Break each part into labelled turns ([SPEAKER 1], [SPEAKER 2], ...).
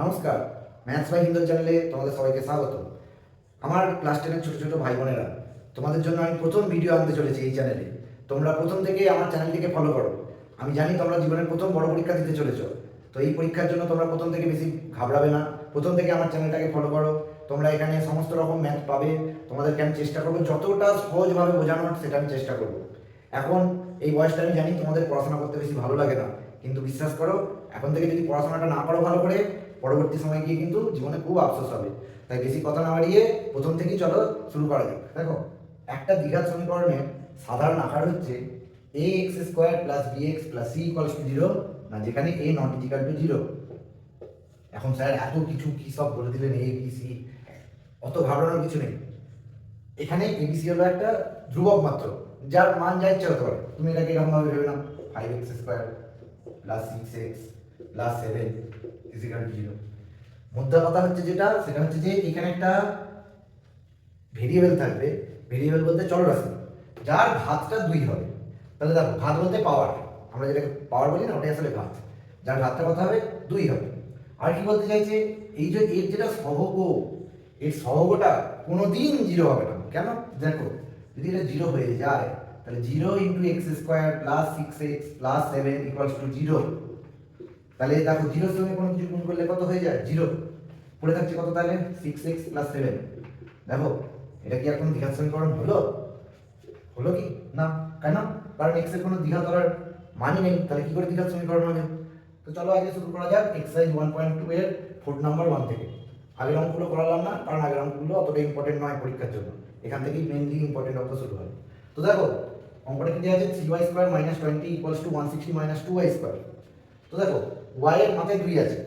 [SPEAKER 1] নমস্কার, maths by Hindu চ্যানেলে তোমাদের সবাইকে স্বাগত আমার ক্লাস টেনের ছোটো ছোটো ভাই বোনেরা, তোমাদের জন্য আমি প্রথম ভিডিও আনতে চলেছি এই চ্যানেলে তোমরা প্রথম থেকে আমার চ্যানেলটিকে ফলো করো। আমি জানি তোমরা জীবনের প্রথম বড় পরীক্ষা দিতে চলেছ। তো এই পরীক্ষার জন্য তোমরা প্রথম থেকে বেশি ঘাবড়াবে না। প্রথম থেকে আমার চ্যানেলটাকে ফলো করো। তোমরা এখানে সমস্ত রকম ম্যাথ পাবে। তোমাদেরকে আমি চেষ্টা করব, যতটা সহজভাবে বোঝানোর সেটা আমি চেষ্টা করব। এখন এই বয়সটা আমি জানি তোমাদের পড়াশোনা করতে বেশি ভালো লাগে না। কিন্তু বিশ্বাস করো, এখন থেকে যদি পড়াশোনাটা না করো ভালো করে পরবর্তী সময় গিয়ে কিন্তু জীবনে খুব আফসোস হবে। তাই বেশি কথা না বাড়িয়ে প্রথম থেকেই চলো শুরু করা যাক। দেখো, একটা দীঘার সমীকরণের সাধারণ আকার হচ্ছে a x square plus b x plus c equals to zero না যেখানে a not equal to zero এখন স্যার এত কিছু কি সব বলে দিলেন এ বি সি অত ঘাবড়ানোর কিছু নেই। এখানে এবিসি হলো একটা ধ্রুবক মাত্র, যার মান যা ইচ্ছা হতে পারে। তুমি এটাকে এরকমভাবে ভেবে নাও five x square plus six x plus seven equal zero মুদ্রা কথা হচ্ছে যেটা, সেটা হচ্ছে যে এখানে একটা ভেরিয়েবল থাকবে। ভেরিয়েবল বলতে চলরাশি। যার ঘাতটা দুই হবে। তাহলে দেখো ঘাত বলতে পাওয়ার আমরা যেটাকে পাওয়ার বলি না, ওটাই আসলে ঘাত যার ঘাতটা কথা হবে? দুই হবে। আর কি বলতে চাইছে? এই যে এর যেটা সহগ, এর সহগটা কোনোদিন জিরো হবে না। কেন? দেখো, যদি এটা জিরো হয়ে যায়, তাহলে zero into x square plus six x plus seven equals to zero তাহলে দেখো জিরোর সঙ্গে কোনো কিছু গুণ করলে কত হয়ে যায়? জিরো। পড়ে থাকছে কত তাহলে? সিক্স এক্স প্লাস সেভেন দেখো, এটা কি এখন দ্বিঘাত সমীকরণ হলো? হলো কি? না। কেন? কারণ এক্সের কোনো দ্বিঘাত করার মানই নেই। তাহলে কি করে দ্বিঘাত সমীকরণ হবে? তো চলো আগে শুরু করা যাক। এক্সারসাইজ ওয়ান পয়েন্ট টু এর ফুট নাম্বার ওয়ান থেকে। আগের অঙ্কগুলো করালাম না, কারণ আগের অঙ্কগুলো অতটা ইম্পর্টেন্ট নয় পরীক্ষার জন্য। এখান থেকেই মেনলি ইম্পর্টেন্ট অঙ্ক শুরু হয়। তো দেখো, অঙ্কটা কি দেওয়া আছে? Three y square minus twenty equals to one sixty minus two y square তো দেখো ওয়াই এর মাথায় দুই আছে।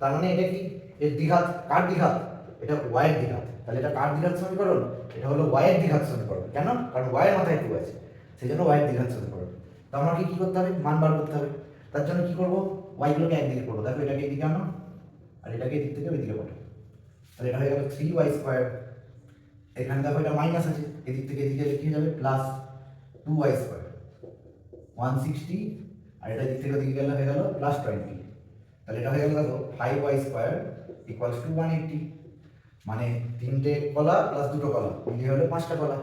[SPEAKER 1] তার মানে এটা কি? এর দ্বিঘাত, কার দ্বিঘাত? এটা ওয়াই এর দ্বিঘাত। তাহলে এটা কার দ্বিঘাত সমীকরণ? এটা হলো ওয়াই এর দ্বিঘাত সমীকরণ। কেন? কারণ ওয়াই মাথায় টু আছে। সেই জন্য ওয়াই এর দ্বিঘাত সমীকরণ। তো আমাকে কি করতে হবে? মান বার করতে হবে। তার জন্য কি করব? ওয়াই গুলোকে একদিকে করব। দেখো এটাকে এদিকে আনো, আর এটাকে এদিক থেকে এদিকে পাঠাও তাহলে এটা হয়ে গেল থ্রি ওয়াই স্কোয়ার এখানে দেখো এটা মাইনাস আছে। এদিক থেকে এদিকে লিখে যাবে plus two y square one sixty আর এটা দিক থেকে ওদিকে গেলে হয়ে গেল প্লাস টোয়েন্টি তাহলে এটা হয়ে গেল দেখো five y square equals to one eighty মানে তিনটে কলা প্লাস দুটো কলা, মিলিয়ে হলো পাঁচটা কলা।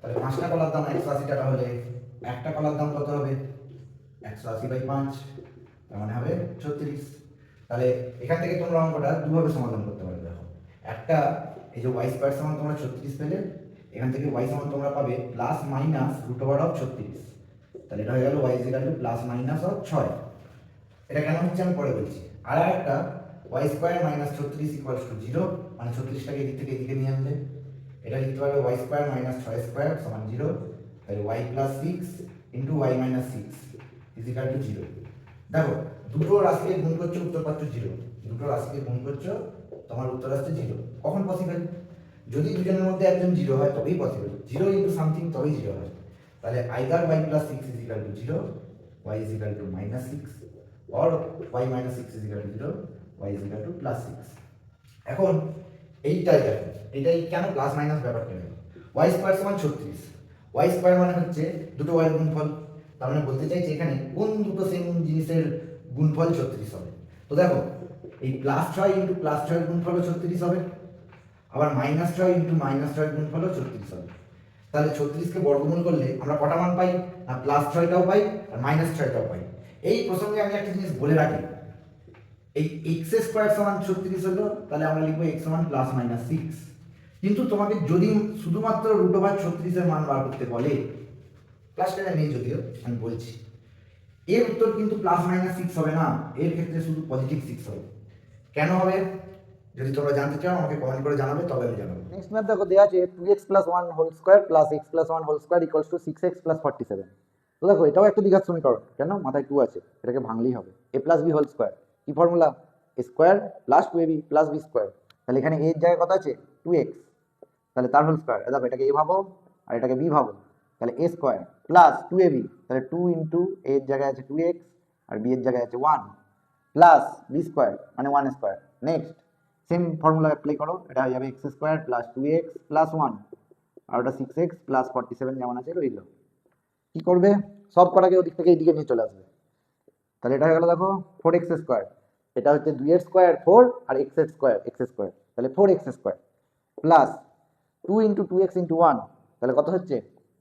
[SPEAKER 1] তাহলে পাঁচটা কলার দাম একশো আশি টাকা হলে একটা কলার দাম কত হবে? একশো আশি বাই পাঁচ, তার মানে হবে ছত্রিশ। তাহলে এখান থেকে তোমরা অঙ্কটা দুভাবে সমাধান করতে পারবে দেখো। একটা, এই যে ওয়াই স্কোয়ার সমান তোমরা ছত্রিশ পেলে, এখান থেকে ওয়াই সমান তোমরা পাবে plus minus root over of ছত্রিশ। তাহলে এটা হয়ে গেল y equal to plus minus of ছয়। এটা কেন হচ্ছে? আমি পরে বলছি। আর একটা ওয়াই স্কোয়ার মাইনাস ছত্রিশ ইকুয়ালস টু জিরো মানে ছত্রিশটাকে এদিক থেকে এদিকে নিয়ে আনলে। এটা লিখতে পারবে ওয়াই স্কোয়ার মাইনাস ছয় স্কোয়ার সমান জিরো তাহলে y plus six into y minus six equal to zero দেখো, দুটো রাশিকে গুণ করছ, উত্তর পাচ্ছ জিরো দুটো রাশিকে গুণ করছ, তোমার উত্তর আসছে জিরো কখন পসিবল যদি দুজনের মধ্যে একজন জিরো হয়, তবেই পসিবল জিরো ইন্টু সামথিং তবেই জিরো হয়। তাহলে either y plus six is equal to zero y is equal to minus six or y minus six is equal to zero y is equal to plus six এখন এইটাই দেখো এইটাই কেন plus minus ব্যাপারটা নেই? Y square সমান ছত্রিশ। Y square মানে হচ্ছে দুটো ওয়াই গুণফল। তার মানে বলতে চাইছি এখানে কোন দুটো সেম জিনিসের গুণফল ছত্রিশ হবে? তো দেখো, এই প্লাস ছয় ইন্টু প্লাস ছয়ের গুণফলও ছত্রিশ হবে, আবার মাইনাস ছয় ইন্টু মাইনাস ছয়ের গুণফলও ছত্রিশ হবে। তাহলে ছত্রিশকে বর্গমূল করলে আমরা কটা মান পাই? না প্লাস ছয়টাও পাই আর মাইনাস ছয়টাও পাই। এই প্রসঙ্গে আমি একটা জিনিস বলে রাখি। এই এক্স স্কোয়ার সমান ছত্রিশ হলো, তাহলে আমরা লিখব এক্স সমান প্লাস মাইনাস সিক্স কিন্তু তোমাকে যদি শুধুমাত্র রুট ওভার ছত্রিশের মান বার করতে বলে ক্লাস টেনে নেই যদিও আমি বলছি, এর উত্তর কিন্তু প্লাস মাইনাস সিক্স হবে না। এর ক্ষেত্রে শুধু পজিটিভ সিক্স হবে। কেন হবে? যদি তোমরা জানতে চাও, আমাকে কমেন্ট করে জানাবে, তবে আমি জানাব।
[SPEAKER 2] নেক্সট ম্যাথ দেখো দেওয়া আছে two x plus one whole square plus x plus one whole square equals to six x plus forty seven দেখো, এটাও একটা দ্বিঘাত সমীকরণ, কেন? মাথায় টু আছে, এটাকে ভাঙলেই হবে। A plus b whole square কি formula a square plus two a b plus b square তাহলে এখানে এর জায়গায় কত আছে? টু এক্স তাহলে তার হোল স্কোয়ার দেখো, এটাকে এ ভাবো, আর এটাকে বি ভাবো। তাহলে a square plus two a b তাহলে টু ইন্টু এর জায়গায় আছে টু এক্স আর বি এর জায়গায় আছে ওয়ান প্লাস বি স্কোয়ার মানে one square next same formula apply করো। এটা হয়ে যাবে x square plus two x plus one আর ওটা six x plus forty seven যেমন আছে রইল। কী করবে? সব কটাকে ওদিক থেকে এইদিকে নিয়ে চলে আসবে। তাহলে এটা হয়ে গেলো দেখো ফোর এক্স স্কোয়ার এটা হচ্ছে দুই এর স্কোয়ার ফোর আর এক্সের স্কোয়ার এক্স স্কোয়ার তাহলে four x square plus two into two x into one তাহলে কত হচ্ছে?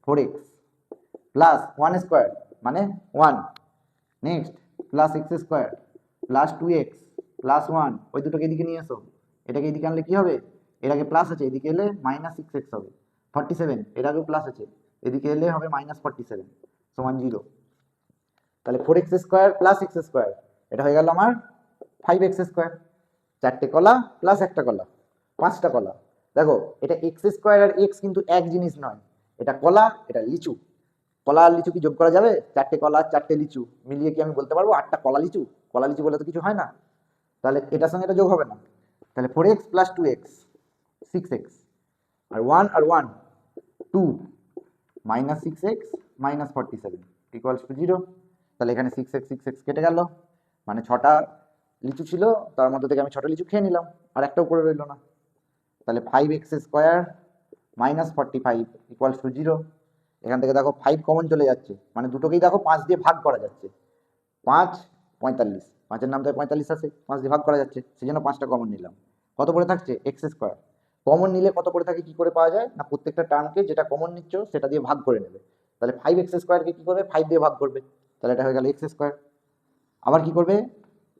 [SPEAKER 2] Four x plus one square মানে one next plus x square plus two x plus one ওই দুটোকে এদিকে নিয়ে এসো। এটাকে এদিকে আনলে কি হবে? এর আগে প্লাস আছে, এদিকে এলে মাইনাস সিক্স এক্স হবে। ফর্টি সেভেন এর আগেও প্লাস আছে। এদিকে এলে হবে মাইনাস ফর্টি সেভেন সমান জিরো তাহলে four x square plus x square এটা হয়ে গেল আমার ফাইভ এক্স স্কোয়ার চারটে কলা প্লাস একটা কলা, পাঁচটা কলা। দেখো, এটা এক্স স্কোয়ার আর এক্স কিন্তু এক জিনিস নয়। এটা কলা, এটা লিচু। কলা আর লিচু কি যোগ করা যাবে? চারটে কলা চারটে লিচু। মিলিয়ে কি আমি বলতে পারব? আটটা কলা লিচু? কলা লিচু বলে তো কিছু হয় না। তাহলে এটার সঙ্গে এটা যোগ হবে না। তাহলে four x plus two x six x R one R one two minus six x minus forty seven equals to zero তাহলে এখানে সিক্স এক্স সিক্স এক্স কেটে গেল। মানে ছটা লিচু ছিল, তার মধ্যে থেকে আমি ছটা লিচু খেয়ে নিলাম, আর একটাও করে রইল না। তাহলে five x square minus forty five equals to zero এখান থেকে দেখো ফাইভ কমন চলে যাচ্ছে। মানে দুটোকেই দেখো পাঁচ দিয়ে ভাগ করা যাচ্ছে। পাঁচ পঁয়তাল্লিশ। পাঁচের নামটায় পঁয়তাল্লিশ আছে, পাঁচ দিয়ে ভাগ করা যাচ্ছে সেই জন্য পাঁচটা কমন নিলাম। কত পড়ে থাকছে? এক্স স্কোয়ার কমন নিলে কত পড়ে থাকে, কি করে পাওয়া যায়? না, প্রত্যেকটা টার্মকে যেটা কমন নিচ্ছ, সেটা দিয়ে ভাগ করে নেবে। তাহলে ফাইভ এক্স স্কোয়ারকে কী করবে? ফাইভ দিয়ে ভাগ করবে। তাহলে এটা হয়ে গেল এক্স স্কোয়ার আবার কি করবে?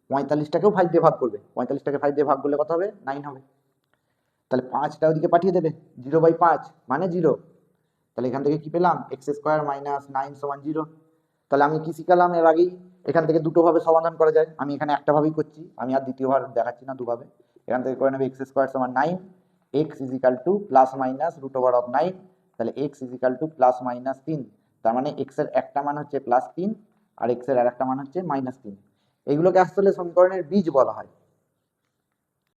[SPEAKER 2] পঁয়তাল্লিশটাকেও ফাইভ দিয়ে ভাগ করবে। পঁয়তাল্লিশটাকে ফাইভ দিয়ে ভাগ করলে কত হবে? নাইন হবে। তাহলে পাঁচটা ওদিকে পাঠিয়ে দেবে। জিরো বাই পাঁচ মানে জিরো তাহলে এখান থেকে কি পেলাম? এক্স স্কোয়ার মাইনাস নাইন সমান জিরো তাহলে আমি কী শিখালাম এর আগেই? এখান থেকে দুটোভাবে সমাধান করা যায়। আমি এখানে একটাভাবেই করছি, আমি আর দ্বিতীয়বার দেখাচ্ছি না দুভাবে। এখান থেকে করে নেবে এক্স স্কোয়ার সমান nine x equal to plus minus root over of nine তাহলে x equal to plus minus তিন। তার মানে এক্সের একটা মান হচ্ছে প্লাস তিন, আর এক্সের আর একটা মান হচ্ছে মাইনাস তিন। এইগুলোকে আসলে সমীকরণের বীজ বলা হয়।